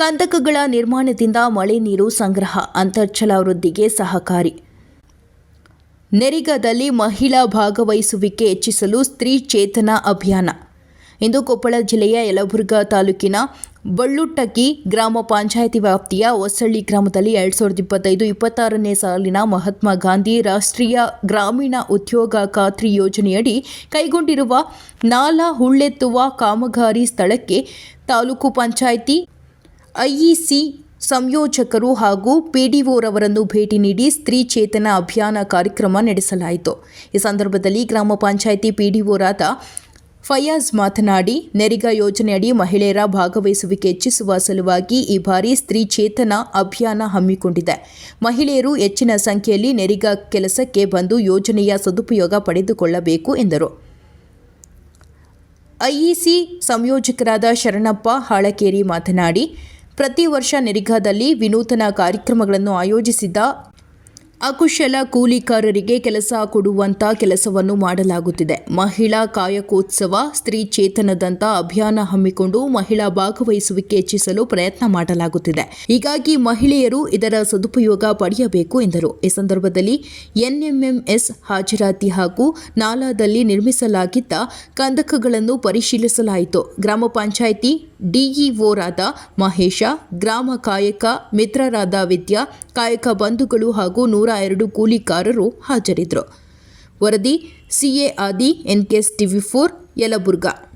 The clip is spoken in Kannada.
ಕಂದಕಗಳ ನಿರ್ಮಾಣದಿಂದ ಮಳೆ ನೀರು ಸಂಗ್ರಹ, ಅಂತರ್ಜಲ ವೃದ್ಧಿಗೆ ಸಹಕಾರಿ. ನೆರಿಗದಲ್ಲಿ ಮಹಿಳಾ ಭಾಗವಹಿಸುವಿಕೆ ಹೆಚ್ಚಿಸಲು ಸ್ತ್ರೀ ಚೇತನ ಅಭಿಯಾನ. ಇಂದು ಕೊಪ್ಪಳ ಜಿಲ್ಲೆಯ ಯಲಬುರ್ಗಾ ತಾಲೂಕಿನ ಬಳ್ಳುಟ್ಟಕ್ಕಿ ಗ್ರಾಮ ಪಂಚಾಯಿತಿ ವ್ಯಾಪ್ತಿಯ ಹೊಸಳ್ಳಿ ಗ್ರಾಮದಲ್ಲಿ ಎರಡು ಸಾವಿರದ ಇಪ್ಪತ್ತೈದು ಇಪ್ಪತ್ತಾರನೇ ಸಾಲಿನ ಮಹಾತ್ಮ ಗಾಂಧಿ ರಾಷ್ಟ್ರೀಯ ಗ್ರಾಮೀಣ ಉದ್ಯೋಗ ಖಾತ್ರಿ ಯೋಜನೆಯಡಿ ಕೈಗೊಂಡಿರುವ ನಾಲಾ ಹುಳ್ಳೆತ್ತುವ ಕಾಮಗಾರಿ ಸ್ಥಳಕ್ಕೆ ತಾಲೂಕು ಪಂಚಾಯಿತಿ ಐಇಸಿ ಸಂಯೋಜಕರು ಹಾಗೂ ಪಿಡಿಒರವರನ್ನು ಭೇಟಿ ನೀಡಿ ಸ್ತ್ರೀ ಚೇತನ ಅಭಿಯಾನ ಕಾರ್ಯಕ್ರಮ ನಡೆಸಲಾಯಿತು. ಈ ಸಂದರ್ಭದಲ್ಲಿ ಗ್ರಾಮ ಪಂಚಾಯಿತಿ ಪಿಡಿಒರಾದ ಫಯಾಜ್ ಮಾತನಾಡಿ, ನೆರಿಗಾ ಯೋಜನೆಯಡಿ ಮಹಿಳೆಯರ ಭಾಗವಹಿಸುವಿಕೆ ಹೆಚ್ಚಿಸುವ ಸಲುವಾಗಿ ಈ ಬಾರಿ ಸ್ತ್ರೀ ಚೇತನ ಅಭಿಯಾನ ಹಮ್ಮಿಕೊಂಡಿದೆ. ಮಹಿಳೆಯರು ಹೆಚ್ಚಿನ ಸಂಖ್ಯೆಯಲ್ಲಿ ನೆರಿಗಾ ಕೆಲಸಕ್ಕೆ ಬಂದು ಯೋಜನೆಯ ಸದುಪಯೋಗ ಪಡೆದುಕೊಳ್ಳಬೇಕು ಎಂದರು. ಐಇಸಿ ಸಂಯೋಜಕರಾದ ಶರಣಪ್ಪ ಹಾಳಕೇರಿ ಮಾತನಾಡಿ ಪ್ರತಿ ವರ್ಷ ನೆರಿಗಾದಲ್ಲಿ ವಿನೂತನ ಕಾರ್ಯಕ್ರಮಗಳನ್ನು ಆಯೋಜಿಸಿದ್ದ ಅಕುಶಲ ಕೂಲಿಕಾರರಿಗೆ ಕೆಲಸ ಕೊಡುವಂತ ಕೆಲಸವನ್ನು ಮಾಡಲಾಗುತ್ತಿದೆ. ಮಹಿಳಾ ಕಾಯಕೋತ್ಸವ, ಸ್ತ್ರೀ ಚೇತನದಂತ ಅಭಿಯಾನ ಹಮ್ಮಿಕೊಂಡು ಮಹಿಳಾ ಭಾಗವಹಿಸುವಿಕೆ ಹೆಚ್ಚಿಸಲು ಪ್ರಯತ್ನ ಮಾಡಲಾಗುತ್ತಿದೆ. ಹೀಗಾಗಿ ಮಹಿಳೆಯರು ಇದರ ಸದುಪಯೋಗ ಪಡೆಯಬೇಕು ಎಂದರು. ಈ ಸಂದರ್ಭದಲ್ಲಿ ಎನ್ಎಂಎಂಎಸ್ ಹಾಜರಾತಿ ಹಾಗೂ ನಾಲಾದಲ್ಲಿ ನಿರ್ಮಿಸಲಾಗಿದ್ದ ಕಂದಕಗಳನ್ನು ಪರಿಶೀಲಿಸಲಾಯಿತು. ಗ್ರಾಮ ಪಂಚಾಯಿತಿ ಡಿಇಒರಾದ ಮಹೇಶ, ಗ್ರಾಮ ಕಾಯಕ ಮಿತ್ರರಾದ ವಿದ್ಯಾ, ಕಾಯಕ ಬಂಧುಗಳು ಹಾಗೂ ನೂರ ಎರಡು ಕೂಲಿಕಾರರು ಹಾಜರಿದ್ದರು. ವರದಿ ಸಿಎ ಆದಿ ಎನ್ಕೆಎಸ್ ಟಿವಿ ಫೋರ್ ಯಲಬುರ್ಗಾ.